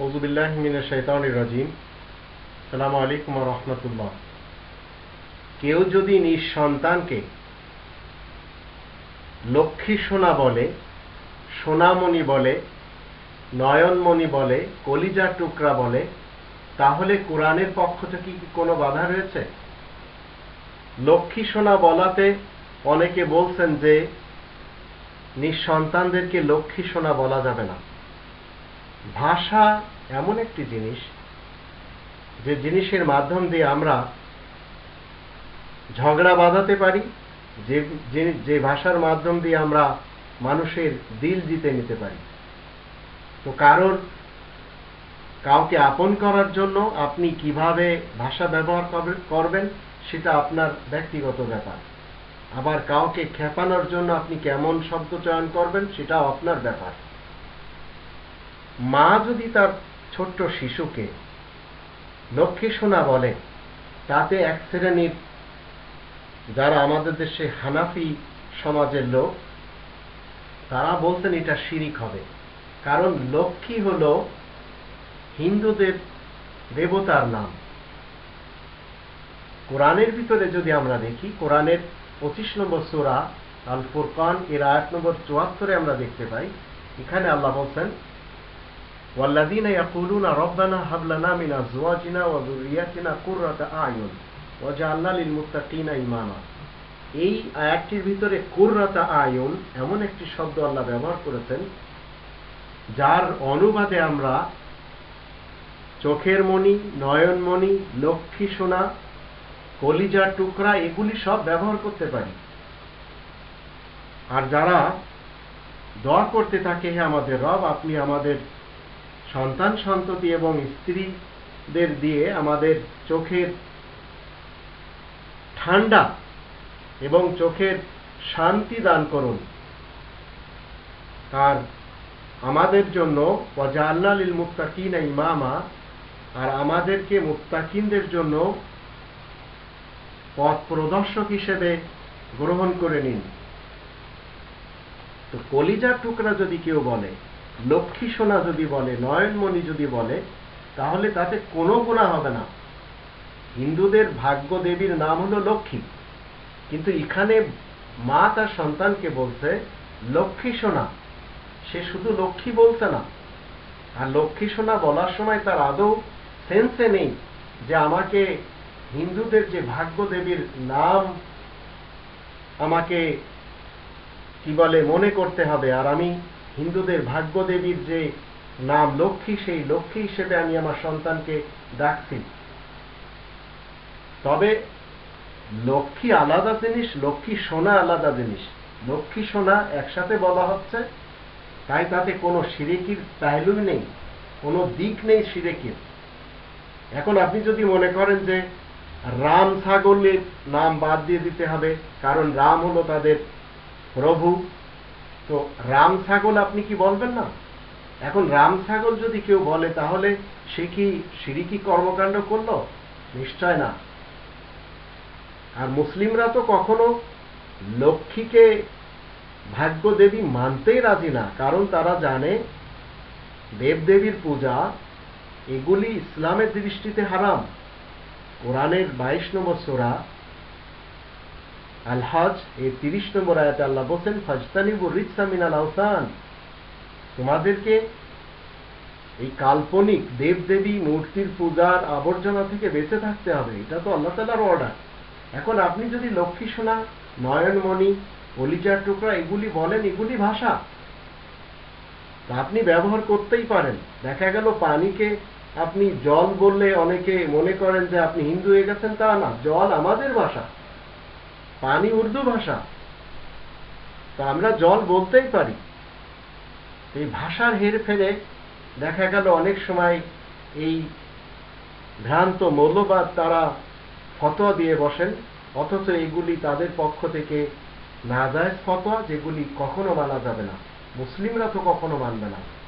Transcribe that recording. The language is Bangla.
ওজুবিল্লাহ মিনা শৈতান রাজিম। সালাম আলাইকুম রহমতুল্লাহ। কেউ যদি নিজ সন্তানকে লক্ষ্মী সোনা বলে, সোনামণি বলে, নয়নমণি বলে, কলিজার টুকরা বলে, তাহলে কোরআনের পক্ষ থেকে কি কোনো বাধা রয়েছে? লক্ষ্মী সোনা বলাতে অনেকে বলছেন যে, নিঃসন্তানদেরকে লক্ষ্মী সোনা বলা যাবে না। ভাষা এমন একটি জিনিস যে জিনিসের মাধ্যম দিয়ে আমরা ঝগড়া বাঁধাতে পারি, যে যে- ভাষার মাধ্যম দিয়ে আমরা মানুষের দিল জিতে নিতে পারি। তো কারোর কাউকে আপন করার জন্য আপনি কীভাবে ভাষা ব্যবহার করবেন সেটা আপনার ব্যক্তিগত ব্যাপার। আবার কাউকে খেপানোর জন্য আপনি কেমন শব্দ চয়ন করবেন সেটাও আপনার ব্যাপার। মা যদি তার ছোট্ট শিশুকে লক্ষ্মী সোনা বলে, তাতে এক শ্রেণির যারা আমাদের দেশে হানাফি সমাজের লোক, তারা বলছেন এটা শিরিক হবে। কারণ লক্ষ্মী হল হিন্দুদের দেবতার নাম। কোরআনের ভিতরে যদি আমরা দেখি, কোরআনের পঁচিশ নম্বর সুরা আল ফুরকান এর আয়াত নম্বর চুয়াত্তরে আমরা দেখতে পাই, এখানে আল্লাহ বলছেন والذين يقولون ربنا هب لنا من ازواجنا وذرياتنا قرة اعين وجعلنا للمتقين ইমামা এই আয়াতটির ভিতরে কুররাতা আয়ুন এমন একটি শব্দ আল্লাহ ব্যবহার করেছেন যার অনুবাদে আমরা চোখের মণি নয়নমণি লক্ষ্মী সোনা কলিজার টুকরা এগুলি সব ব্যবহার করতে পারি আর যারা দোয়া করতে থাকে হে আমাদের রব আপনি আমাদের সন্তান সন্ততি এবং স্ত্রীদের দিয়ে আমাদের চোখের ঠান্ডা এবং চোখের শান্তি দান করুন। আর আমাদের জন্য ওয়াজাল্লালিল মুত্তাকিনা ইমামা আর আমাদেরকে মুত্তাকিনদের জন্য পথ প্রদর্শক হিসেবে গ্রহণ করে নিন। তো কলিজার টুকরা যদি কেউ বলে লক্ষ্মী সোনা যদি বলে, নয়নমণি যদি বলে, তাহলে তাতে কোনো গুণা হবে না। হিন্দুদের ভাগ্য দেবীর নাম হলো লক্ষ্মী। কিন্তু এখানে মা তার সন্তানকে বলছে লক্ষ্মী সোনা সে শুধু লক্ষ্মী বলছে না। আর লক্ষ্মী সোনা বলার সময় তার আদৌ সেন্সে নেই যে আমাকে হিন্দুদের যে ভাগ্য দেবীর নাম আমাকে কি বলে মনে করতে হবে। আর আমি হিন্দুদের ভাগ্য দেবীর যে নাম লক্ষ্মী, সেই লক্ষ্মী হিসেবে আমি আমার সন্তানকে ডাকছি। তবে লক্ষ্মী আলাদা জিনিস, লক্ষ্মী সোনা আলাদা জিনিস। লক্ষ্মী সোনা একসাথে বলা হচ্ছে, তাই তাতে কোনো সিরেকির পেহলুই নেই, কোনো দিক নেই সিরেকির। এখন আপনি যদি মনে করেন যে রাম ছাগলের নাম বাদ দিয়ে দিতে হবে, কারণ রাম হলো তাদের প্রভু তো রাম ছাগল আপনি কি বলবেন না? এখন রাম ছাগল যদি কেউ বলে, তাহলে সে কি সিরিকি কর্মকাণ্ড করল? নিশ্চয় না। আর মুসলিমরা তো কখনো লক্ষ্মীকে ভাগ্য দেবী মানতেই রাজি না, কারণ তারা জানে দেবদেবীর পূজা এগুলি ইসলামের দৃষ্টিতে হারাম। কোরআনের বাইশ নম্বর সোরা আল হজ এই তিরিশ নম্বর আয়াতে আল্লাহ বলছেন ফাজতানিবুর রিসা মিনাল আওসান। তোমাদেরকে এই কাল্পনিক দেবদেবী মূর্তির পূজার আবর্জনা থেকে বেঁচে থাকতে হবে, এটা তো আল্লাহ তালার অর্ডার এখন আপনি যদি লক্ষ্মী সোনা, নয়নমণি কলিজার টুকরা, এগুলি বলেন, এগুলি ভাষা। তা আপনি ব্যবহার করতেই পারেন। দেখা গেল পানিকে আপনি জল বললে অনেকে মনে করেন যে আপনি হিন্দু হয়ে গেছেন, তা না, জল আমাদের ভাষা। পানি উর্দু ভাষা। তা আমরা জল বলতেই পারি। এই ভাষার হেরফেরে দেখা গেল অনেক সময় এই ভ্রান্ত মৌলবাদ তারা ফতোয়া দিয়ে বসেন, অথচ এগুলি তাদের পক্ষ থেকে নাজায়জ ফতোয়া, যেগুলি কখনো মানা যাবে না। মুসলিমরা তো কখনো মানবে না।